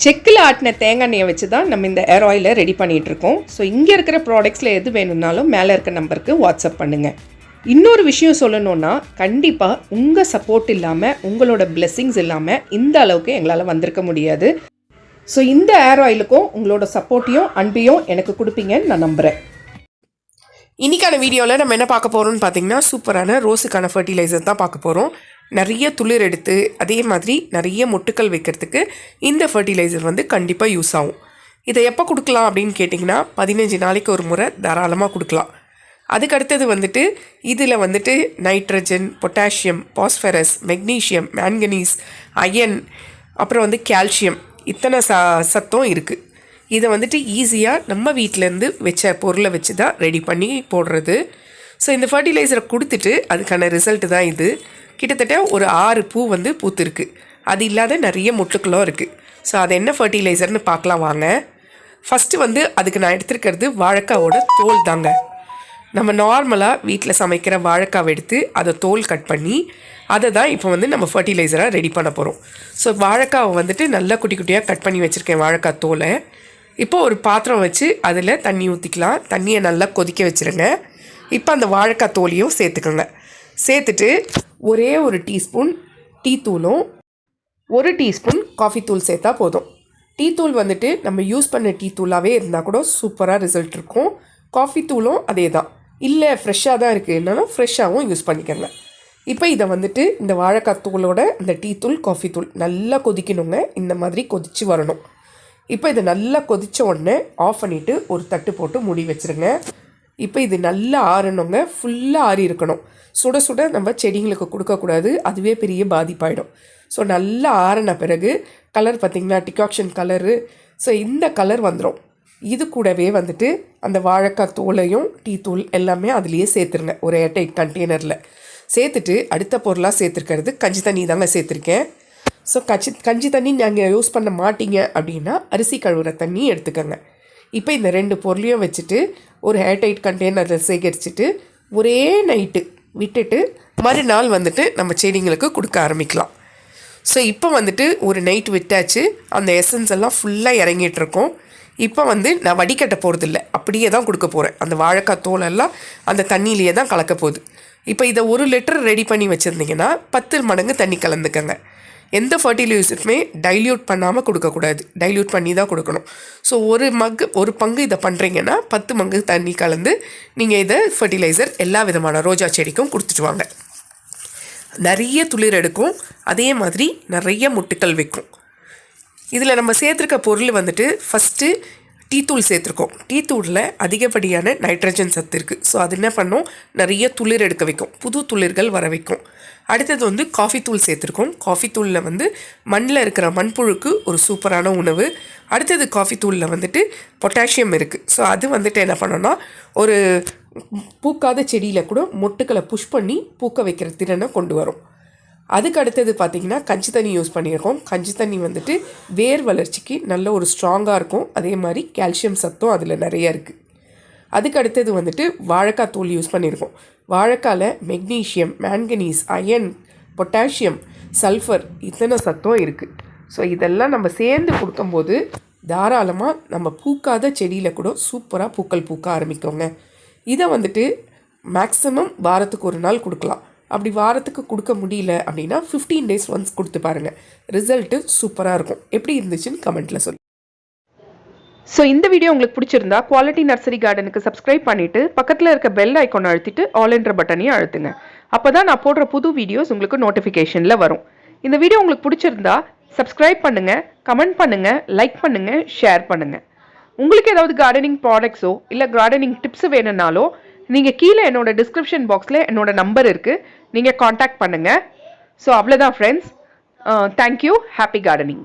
செக்கில் ஆட்டின தேங்காய் எண்ணெயை வச்சு தான் நம்ம இந்த ஏர் ஆயிலை ரெடி பண்ணிகிட்ருக்கோம். இருக்கோம் ஸோ இங்கே இருக்கிற ப்ராடக்ட்ஸில் எது வேணும்னாலும் மேலே இருக்க நம்பருக்கு வாட்ஸ்அப் பண்ணுங்கள் இன்னொரு விஷயம் சொல்லணும்னா கண்டிப்பாக உங்கள் சப்போர்ட் இல்லாமல் உங்களோட பிளெஸ்ஸிங்ஸ் இல்லாமல் இந்த அளவுக்கு எங்களால் வந்திருக்க முடியாது. ஸோ இந்த ஏர் ஆயிலுக்கும் உங்களோட சப்போர்ட்டையும் அன்பையும் எனக்கு கொடுப்பீங்கன்னு நான் நம்புகிறேன் இன்னைக்கான வீடியோவில் நம்ம என்ன பார்க்க போகிறோம்னு பார்த்தீங்கன்னா சூப்பரான ரோஸுக்கான ஃபர்டிலைசர் தான் பார்க்க போகிறோம் நிறைய துளிர் எடுத்து அதே மாதிரி நிறைய மொட்டுக்கள் வைக்கிறதுக்கு இந்த ஃபர்டிலைசர் வந்து கண்டிப்பாக யூஸ் ஆகும். இதை எப்போ கொடுக்கலாம் அப்படின்னு கேட்டிங்கன்னா பதினஞ்சு நாளைக்கு ஒரு முறை தாராளமாக கொடுக்கலாம். அதுக்கு அடுத்தது வந்துட்டு இதில் வந்துட்டு nitrogen potassium phosphorus magnesium manganese iron அப்புறம் வந்து கால்சியம் இத்தனை ச சத்தம் இருக்குது இதை வந்துட்டு ஈஸியாக நம்ம வீட்டிலேருந்து வச்ச பொருளை வச்சு தான் ரெடி பண்ணி போடுறது. ஸோ இந்த ஃபர்டிலைசரை கொடுத்துட்டு அதுக்கான ரிசல்ட்டு தான் இது. கிட்டத்தட்ட ஒரு ஆறு பூ வந்து பூத்துருக்கு. அது இல்லாத நிறைய முட்டுக்களும் இருக்குது ஸோ அது என்ன ஃபர்டிலைசர்னு பார்க்கலாம் வாங்க. ஃபஸ்ட்டு வந்து அதுக்கு நான் எடுத்துருக்கிறது வாழைக்காவோட தோல் தாங்க. நம்ம நார்மலாக வீட்டில் சமைக்கிற வாழைக்காவை எடுத்து அதை தோல் கட் பண்ணி அதை தான் இப்போ வந்து நம்ம ஃபர்டிலைசராக ரெடி பண்ண போகிறோம் ஸோ வாழைக்காவை வந்துட்டு நல்லா குட்டி குட்டியாக கட் பண்ணி வச்சுருக்கேன் வாழைக்காய் தோலை. இப்போ ஒரு பாத்திரம் வச்சு அதில் தண்ணி ஊற்றிக்கலாம் தண்ணியை நல்லா கொதிக்க வச்சுருங்க. இப்போ அந்த வாழைக்காய் தோலையும் சேர்த்துக்கோங்க. சேர்த்துட்டு ஒரே ஒரு டீஸ்பூன் டீ தூளும் ஒரு டீஸ்பூன் காஃபி தூள் சேர்த்தா போதும். டீ தூள் வந்துட்டு நம்ம யூஸ் பண்ண டீ தூளாகவே இருந்தால் கூட சூப்பராக ரிசல்ட் இருக்கும். காஃபி தூளும் அதே தான் இல்லை ஃப்ரெஷ்ஷாக தான் இருக்குது என்னாலும் ஃப்ரெஷ்ஷாகவும் யூஸ் பண்ணிக்கோங்க. இப்போ இதை வந்துட்டு இந்த வாழைக்காய் தூளோட இந்த டீ தூள் காஃபி தூள் நல்லா கொதிக்கணுங்க. இந்த மாதிரி கொதித்து வரணும். இப்போ இதை நல்லா கொதித்த உடனே ஆஃப் பண்ணிவிட்டு ஒரு தட்டு போட்டு மூடி வச்சுருங்க. இப்போ இது நல்லா ஆறணுங்க. ஃபுல்லாக ஆறி இருக்கணும். சுட சுட நம்ம செடிங்களுக்கு கொடுக்கக்கூடாது. அதுவே பெரிய பாதிப்பாயிடும். ஸோ நல்லா ஆறின பிறகு கலர் பார்த்திங்கன்னா டிகாக்ஷன் கலரு ஸோ இந்த கலர் வந்துடும் இது கூடவே வந்துட்டு அந்த வாழைக்காய் தூளையும் டீ தூள் எல்லாமே அதுலேயே சேர்த்துருங்க. ஒரு ஏர்டைட் கண்டெய்னரில் சேர்த்துட்டு அடுத்த பொருளாக சேர்த்துருக்கிறது கஞ்சி தண்ணி தாங்க சேர்த்துருக்கேன். ஸோ கச்சி கஞ்சி தண்ணி நீங்கள் யூஸ் பண்ண மாட்டீங்க அப்படின்னா அரிசி கழுவுற தண்ணி எடுத்துக்கோங்க. இப்போ இந்த ரெண்டு பொருளையும் வச்சுட்டு ஒரு ஏர்டைட் கண்டெய்னரில் சேகரிச்சுட்டு ஒரே நைட்டு விட்டுட்டு மறுநாள் வந்துட்டு நம்ம செடிங்களுக்கு கொடுக்க ஆரம்பிக்கலாம். ஸோ இப்போ வந்துட்டு ஒரு நைட் விட்டாச்சு. அந்த எசன்ஸ் எல்லாம் ஃபுல்லாக இறங்கிட்டு இருக்கோம். இப்போ வந்து நான் வடிகட்ட போகிறதில்ல அப்படியே தான் கொடுக்க போகிறேன் அந்த வாழைக்காய் தோலெல்லாம் அந்த தண்ணியிலேயே தான் கலக்க போகுது. இப்போ இதை ஒரு லிட்டர் ரெடி பண்ணி வச்சுருந்தீங்கன்னா பத்து மடங்கு தண்ணி கலந்துக்கங்க. எந்த ஃபர்டிலைசருமே டைல்யூட் பண்ணாமல் கொடுக்கக்கூடாது. டைல்யூட் பண்ணி தான் கொடுக்கணும். ஸோ ஒரு மக் ஒரு பங்கு இதை பண்ணுறீங்கன்னா பத்து மங்கு தண்ணி கலந்து நீங்கள் இதை ஃபர்டிலைசர் எல்லா விதமான ரோஜா செடிக்கும் கொடுத்துட்டு வாங்க. நிறைய துளிர் எடுக்கும். அதே மாதிரி நிறைய முட்டுக்கள் விற்கும் இதில் நம்ம சேர்த்துருக்க பொருள் வந்துட்டு ஃபஸ்ட்டு டீத்தூள் சேர்த்துருக்கோம். டீத்தூளில் அதிகப்படியான நைட்ரஜன் சத்து இருக்குது ஸோ அது என்ன பண்ணும்? நிறைய துளிர் எடுக்க வைக்கும். புது துளிர்கள் வர வைக்கும். அடுத்தது வந்து காஃபி தூள் சேர்த்துருக்கோம். காஃபி தூளில் வந்து மண்ணில் இருக்கிற மண்புழுக்கு ஒரு சூப்பரான உணவு. அடுத்தது காஃபி தூளில் வந்துட்டு பொட்டாசியம் இருக்குது ஸோ அது வந்துட்டு என்ன பண்ணோன்னா ஒரு பூக்காத செடியில் கூட மொட்டுக்களை புஷ் பண்ணி பூக்க வைக்கிற திறனை கொண்டு வரும். அதுக்கு அடுத்தது பார்த்தீங்கன்னா கஞ்சி தண்ணி யூஸ் பண்ணியிருக்கோம். கஞ்சி தண்ணி வந்துட்டு வேர் வளர்ச்சிக்கு நல்ல ஒரு ஸ்ட்ராங்காக இருக்கும். அதே மாதிரி கால்சியம் சத்தும் அதில் நிறைய இருக்குது அதுக்கு அடுத்தது வந்துட்டு வாழைக்காய் தூள் யூஸ் பண்ணியிருக்கோம். வாழைக்காயில் magnesium manganese iron potassium sulphur இத்தனை சத்தம் இருக்குது ஸோ இதெல்லாம் நம்ம சேர்ந்து கொடுக்கும்போது தாராளமாக நம்ம பூக்காத செடியில் கூட சூப்பராக பூக்கள் பூக்க ஆரம்பிக்கோங்க. இதை வந்துட்டு மேக்ஸிமம் வாரத்துக்கு ஒரு நாள் கொடுக்கலாம். அப்படி வாரத்துக்கு கொடுக்க முடியல அப்படின்னா ஃபிஃப்டீன் டேஸ் ஒன்ஸ் கொடுத்து பாருங்கள் ரிசல்ட்டு சூப்பராக இருக்கும். எப்படி இருந்துச்சுன்னு கமெண்ட்டில் சொல்லு. ஸோ இந்த வீடியோ உங்களுக்கு பிடிச்சிருந்தா குவாலிட்டி நர்சரி கார்டனுக்கு சப்ஸ்கிரைப் பண்ணிவிட்டு பக்கத்தில் இருக்க பெல் ஐக்கான் அழுத்திட்டு ஆல் என்ற பட்டனையும் அழுத்துங்க. அப்போ தான் நான் போடுற புது வீடியோஸ் உங்களுக்கு நோட்டிஃபிகேஷனில் வரும். இந்த வீடியோ உங்களுக்கு பிடிச்சிருந்தா சப்ஸ்கிரைப் பண்ணுங்கள் கமெண்ட் பண்ணுங்கள் லைக் பண்ணுங்கள் ஷேர் பண்ணுங்கள் உங்களுக்கு ஏதாவது கார்டனிங் ப்ராடக்ட்ஸோ இல்லை கார்டனிங் டிப்ஸ் வேணும்னாலோ நீங்கள் கீழே என்னோட டிஸ்கிரிப்ஷன் பாக்ஸில் என்னோட நம்பர் இருக்குது நீங்கள் காண்டாக்ட் பண்ணுங்கள் ஸோ அவ்வளோதான் ஃப்ரெண்ட்ஸ் தேங்க்யூ ஹாப்பி கார்டனிங்